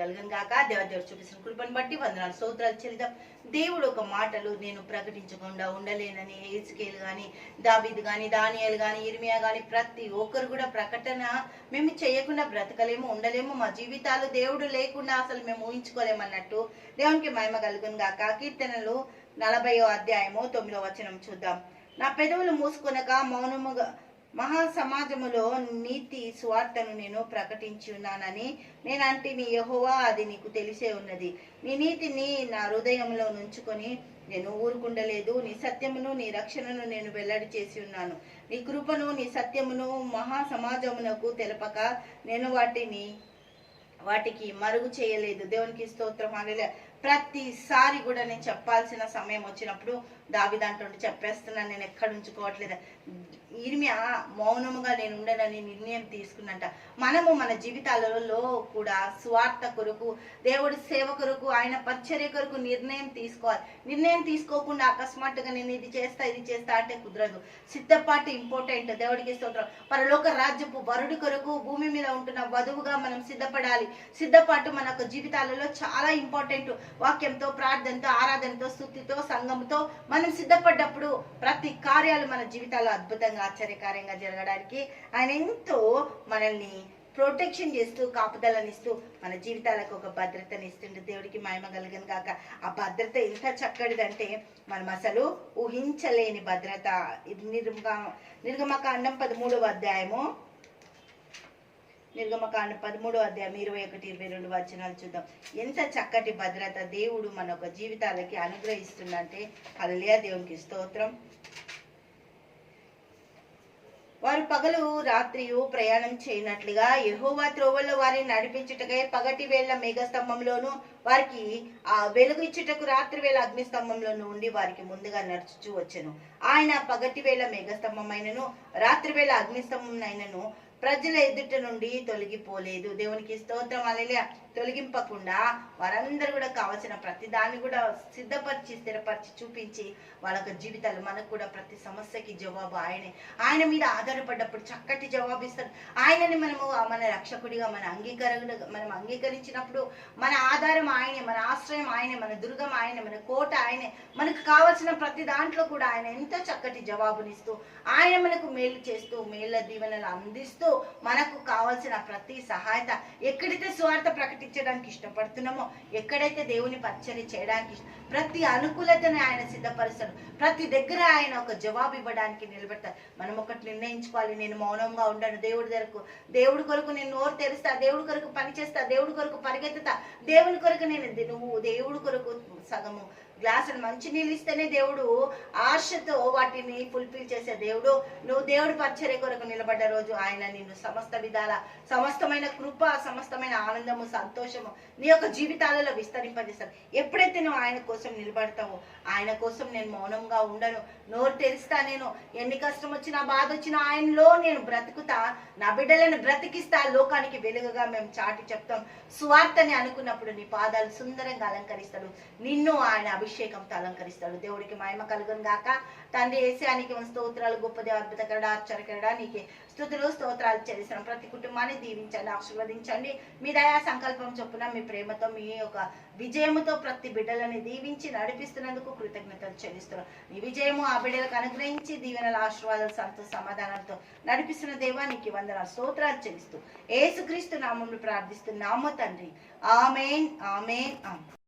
కలగను గాక. దేవదేవుడు చూపించిన కృపను బట్టి వందనాలు స్తోత్రాలు చెల్లిదాం దేవుడు ఒక మాటలు నేను ప్రకటించకుండా ఉండలేనని ఏసుకేలు గాని దావిద్ గాని దానియాలు గాని ఇర్మియా గాని ప్రతి ఒక్కరు కూడా ప్రకటన మేము చేయకుండా బ్రతకలేము ఉండలేము. మా జీవితాలు దేవుడు లేకుండా అసలు మేము ఊహించుకోలేమన్నట్టు దేవునికి మహిమ కలుగును గాక. కీర్తనలు నలభయో అధ్యాయము తొమ్మిదో వచనం చూద్దాం. నా పెదవులు మూసుకొనక మౌనముగా మహాసమాజములో నీతి స్వార్థను నేను ప్రకటించి ఉన్నానని నేనంటే నీ యహోవా అది నీకు తెలిసే ఉన్నది. నీ నీతిని నా హృదయంలో నుంచుకొని నేను ఊరుకుండలేదు. నీ సత్యమును నీ రక్షణను నేను వెల్లడి చేసి ఉన్నాను. నీ కృపను నీ సత్యమును మహా సమాజమునకు తెలపక నేను వాటిని వాటికి మరుగు చేయలేదు. దేవునికి స్తోత్రం. అనే ప్రతిసారి కూడా నేను చెప్పాల్సిన సమయం వచ్చినప్పుడు దావిదాంట్లో చెప్పేస్తున్నాను నేను ఎక్కడ ఉంచుకోవట్లేదు. ఇర్మియా మౌనముగా నేను ఉండనని నిర్ణయం తీసుకున్నంట. మనము మన జీవితాలలో కూడా స్వార్థ కొరకు దేవుడి సేవ కొరకు ఆయన పరిచర్య కొరకు నిర్ణయం తీసుకోవాలి. నిర్ణయం తీసుకోకుండా అకస్మాత్తుగా నేను ఇది చేస్తా ఇది చేస్తా అంటే కుదరదు. సిద్ధపాటు ఇంపార్టెంట్. దేవుడికి స్తోత్రం. పరలోక రాజ్యపు వరుడి కొరకు భూమి మీద ఉంటున్న వధువుగా మనం సిద్ధపడాలి. సిద్ధపాటు మన యొక్క జీవితాలలో చాలా ఇంపార్టెంట్. వాక్యంతో ప్రార్థనతో ఆరాధనతో స్థుతితో సంఘంతో మనం సిద్ధపడ్డప్పుడు ప్రతి కార్యాలు మన జీవితాల్లో అద్భుతంగా ఆశ్చర్యకార్యంగా జరగడానికి ఆయన ఎంతో మనల్ని ప్రొటెక్షన్ చేస్తూ కాపుదలనిస్తూ మన జీవితాలకు ఒక భద్రతని ఇస్తుండే. దేవుడికి మహిమ కలిగిన కాక ఆ భద్రత ఎంత చక్కటిదంటే మనం అసలు ఊహించలేని భద్రత. ఇది నిర్గమ నిర్గమకాండం పదమూడవ అధ్యాయము. నిర్గమకాండం పదమూడో అధ్యాయం ఇరవై ఒకటి ఇరవై రెండు వచనాలు చూద్దాం. ఎంత చక్కటి భద్రత దేవుడు మన యొక్క జీవితాలకి అనుగ్రహిస్తుందంటే అలలియా దేవునికి స్తోత్రం. వారు పగలు రాత్రియు ప్రయాణం చేయనట్లుగా యహోవా త్రోవల్లో వారిని నడిపించుటకై పగటి వేళ మేఘస్తంభంలోను వారికి ఆ వెలుగు ఇచ్చుటకు రాత్రి వేళ అగ్నిస్తంభంలోను ఉండి వారికి ముందుగా నడుచుచూ వచ్చెను. ఆయన పగటి వేళ మేఘస్తంభమైనను రాత్రి వేళ అగ్నిస్తంభం అయినను ప్రజల ఎదుట నుండి తొలగిపోలేదు. దేవునికి స్తోత్రం. అలెలియా తొలగింపకుండా వారందరూ కూడా కావాల్సిన ప్రతి దాన్ని కూడా సిద్ధపరిచి స్థిరపరిచి చూపించి వాళ్ళ జీవితాలు మనకు కూడా ప్రతి సమస్యకి జవాబు ఆయనే. ఆయన మీద ఆధారపడ్డప్పుడు చక్కటి జవాబు ఇస్తాడు. ఆయనని మనము మన రక్షకుడిగా మన అంగీకార మనం అంగీకరించినప్పుడు మన ఆధారం ఆయనే మన ఆశ్రయం ఆయనే మన దుర్గం ఆయనే మన కోట ఆయనే. మనకు కావాల్సిన ప్రతి దాంట్లో కూడా ఆయన ఎంతో చక్కటి జవాబునిస్తూ ఆయన మనకు మేలు చేస్తూ మేళ్ళ దీవెనలు అందిస్తూ మనకు కావాల్సిన ప్రతి సహాయత ఎక్కడైతే స్వార్థ ప్రకటించడానికి ఇష్టపడుతున్నామో ఎక్కడైతే దేవుని పచ్చని చేయడానికి ప్రతి అనుకూలతని ఆయన సిద్ధపరుస్తాడు. ప్రతి దగ్గర ఆయన ఒక జవాబు ఇవ్వడానికి నిలబెడతారు మనం ఒకటి నిర్ణయించుకోవాలి. నేను మౌనంగా ఉండను. దేవుడి దొరకు దేవుడి కొరకు నేను నోరు తెరుస్తా. దేవుడి కొరకు పనిచేస్తా దేవుడి కొరకు పరిగెత్తుతా. దేవుని కొరకు నేను నువ్వు దేవుడి కొరకు సగము గ్లాసులు మంచి నీళ్ళు ఇస్తేనే దేవుడు ఆశతో వాటిని ఫుల్ఫిల్ చేసే దేవుడు. నువ్వు దేవుడి పరిచర్య కొరకు నిలబడ్డ రోజు ఆయన నిన్ను సమస్త విధాల సమస్తమైన కృప సమస్తమైన ఆనందము సంతోషము నీ యొక్క జీవితాలలో విస్తరింపజేస్తాను ఎప్పుడైతే నువ్వు ఆయన కోసం నిలబడతావో ఆయన కోసం నేను మౌనంగా ఉండను. నోరు తెరిస్తా నేను. ఎన్ని కష్టం వచ్చినా బాధ వచ్చినా ఆయనలో నేను బ్రతుకుతా. నా బిడ్డలను బ్రతికిస్తా. లోకానికి వెలుగుగా మేము చాటి చెప్తాం. స్వార్థని అనుకున్నప్పుడు నీ పాదాలు సుందరంగా అలంకరిస్తాడు. నిన్ను ఆయన అభిషేకంతో అలంకరిస్తాడు దేవుడికి మహిమ కలుగును గాక. తండ్రి ఏసానికి స్తోత్రాలు గొప్పది అద్భుతకరడా ఆశ్చర్యకరడ నీకే స్థుతులు స్తోత్రాలు చేసిన ప్రతి కుటుంబాన్ని దీవించండి ఆశీర్వదించండి. మీ దయా సంకల్పం చొప్పున మీ ప్రేమతో మీ యొక్క విజయముతో ప్రతి బిడ్డలని దీవించి నడిపిస్తున్నందుకు కృతజ్ఞతలు చెల్లిస్తున్నాం. నీ విజయము ఆ బిడ్డలకు అనుగ్రహించి దీవెనల ఆశీర్వాదాలు సంతో సమాధానాలతో నడిపిస్తున్న దేవానికి వందన స్తోత్రాలు చెల్లిస్తూ. ఏసుక్రీస్తు నామంలో ప్రార్థిస్తున్నాము తండ్రి. ఆమెన్ ఆమెన్ ఆమె